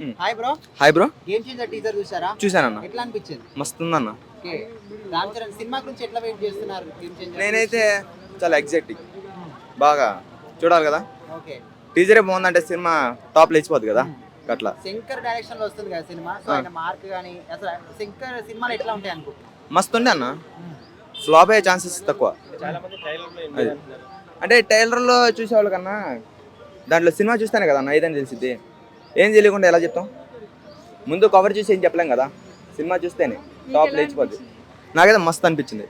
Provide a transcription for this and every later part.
Hmm. Hi bro hi bro Game Changer teaser చూసారా? చూశానన్న. ఎట్లా అనిపించింది? మస్తు ఉందన్న ఓకే రామ్ చరణ్ సినిమా గురించి ఎట్లా వెయిట్ చేస్తున్నారు గేమ్ చేంజర్ నేనైతే చాలా ఎగ్జైటింగ్ బాగా చూడాలి కదా. ఓకే టీజరే బాగుందంటే సినిమా టాప్ లేచిపోద్ది కదా. అట్లా శంకర్ డైరెక్షన్లో వస్తుంది కదా సినిమా. సో ఆయన మార్క్ కానీ అసలు శంకర్ సినిమాలు ఎట్లా ఉంటాయి అనుకో. మస్తు ఉండే అన్న ఫ్లాప్ అయ్యే ఛాన్సెస్ తక్కువ. అంటే టైలర్లో చూసేవాళ్ళ కన్నా దాంట్లో సినిమా చూస్తేనే కదా అన్న ఏదైనా తెలిసిద్ది. ఏం తెలియకుండా ఎలా చెప్తాం? ముందు కవర్ చూసి ఏం చెప్పలేం కదా? సినిమా చూస్తేనే టాప్ లేచిపోద్ది. నాకైతే మస్తు అనిపించింది.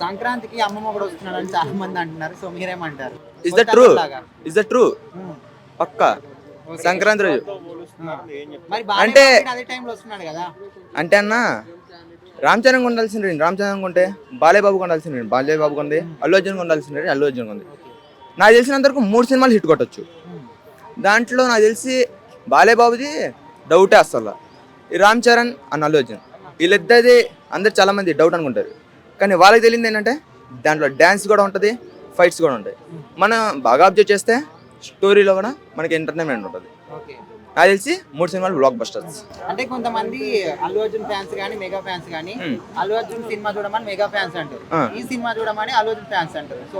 సంక్రాంతికి అమ్మమ్మ కూడా వస్తున్నాడు అని చాలా మంది అంటున్నారు సో మీరేమంటారు? Is the true is the true Hmm. పక్కా. సంక్రాంతి రోజు. బాగా అంటే- అదే టైంలో వస్తున్నాడు కదా? అంటే అన్న రామ్ చరణ్ కొండాల్సిన రేంజ్ రామ్ చరణ్ కొంటే బాలయ్య బాబు కొండాల్సిన రేంజ్ బాలయ్య బాబు కొంది అల్లు అర్జున్ కొండాల్సిన రేంజ్ అల్లు అర్జున్ కొంది. నాకు తెలిసినంత వరకు మూడు సినిమాలు హిట్ కొట్టచ్చు. Hmm. దాంట్లో నాకు తెలిసి బాలయ్య బాబుది డౌటే అసలు. ఈ రామ్ చరణ్ అన్న అల్లు అర్జున్. వీళ్ళిద్దరిది అందరు చాలా మంది డౌట్ అనుకుంటారు. కానీ వాళ్ళకి తెలియదు ఏంటంటే దాంట్లో డ్యాన్స్ కూడా ఉంటుంది ఫైట్స్ కూడా ఉంటాయి. మనం బాగా అబ్జర్వ్ చేస్తే స్టోరీలో కూడా మనకి ఎంటర్టైన్మెంట్ ఉంటుంది. నాకు తెలిసి మూడు సినిమాలు బ్లాక్ బస్టర్స్ అంటే కొంతమంది అల్లు అర్జున్ ఫ్యాన్స్ కానీ మెగా ఫ్యాన్స్ కానీ. అల్లు అర్జున్ సినిమా చూడమని మెగా ఫ్యాన్స్ అంటారు. ఈ సినిమా చూడమని అల్లు అర్జున్ ఫ్యాన్స్ అంటారు. సో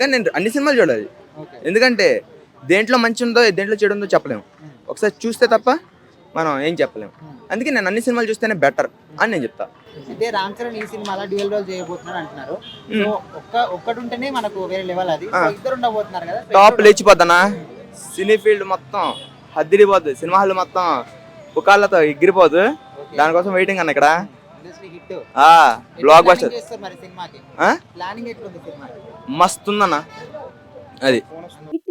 కానీ నేను అన్ని సినిమాలు చూడాలి ఎందుకంటే దేంట్లో మంచి ఉందో దేంట్లో చెడు ఉందో చెప్పలేము. ఒకసారి చూస్తే తప్ప మనం ఏం చెప్పలేము. అందుకే నేను అన్ని సినిమాలు చూస్తేనే బెటర్ అని నేను చెప్తా. అయితే రామ్ చరణ్ ఈ సినిమాలో డ్యూయల్ రోల్ చేయబోతున్నారు అంటున్నారు. సో ఒక్క ఒక్కటి ఉంటేనే మనకు వేరే లెవెల్ అది. ఇద్దరు ఉండబోతున్నారు కదా. టాప్ లేచిపోద్దనా? సినీ ఫీల్డ్ మొత్తం హద్దిరిపోద్ది సినిమా హాల్ మొత్తం పుకాళ్ళతో ఎగిరిపోదు. దానికోసం వెయిటింగ్ అన్న ఇక్కడ. ఇండస్ట్రీ హిట్ ఆ బ్లాక్ బస్టర్ చేస్తారు మరి సినిమాకి? ఆ? ప్లానింగ్ ఎట్లుంది సినిమాకి? మస్తుందన్న. అది. హిట్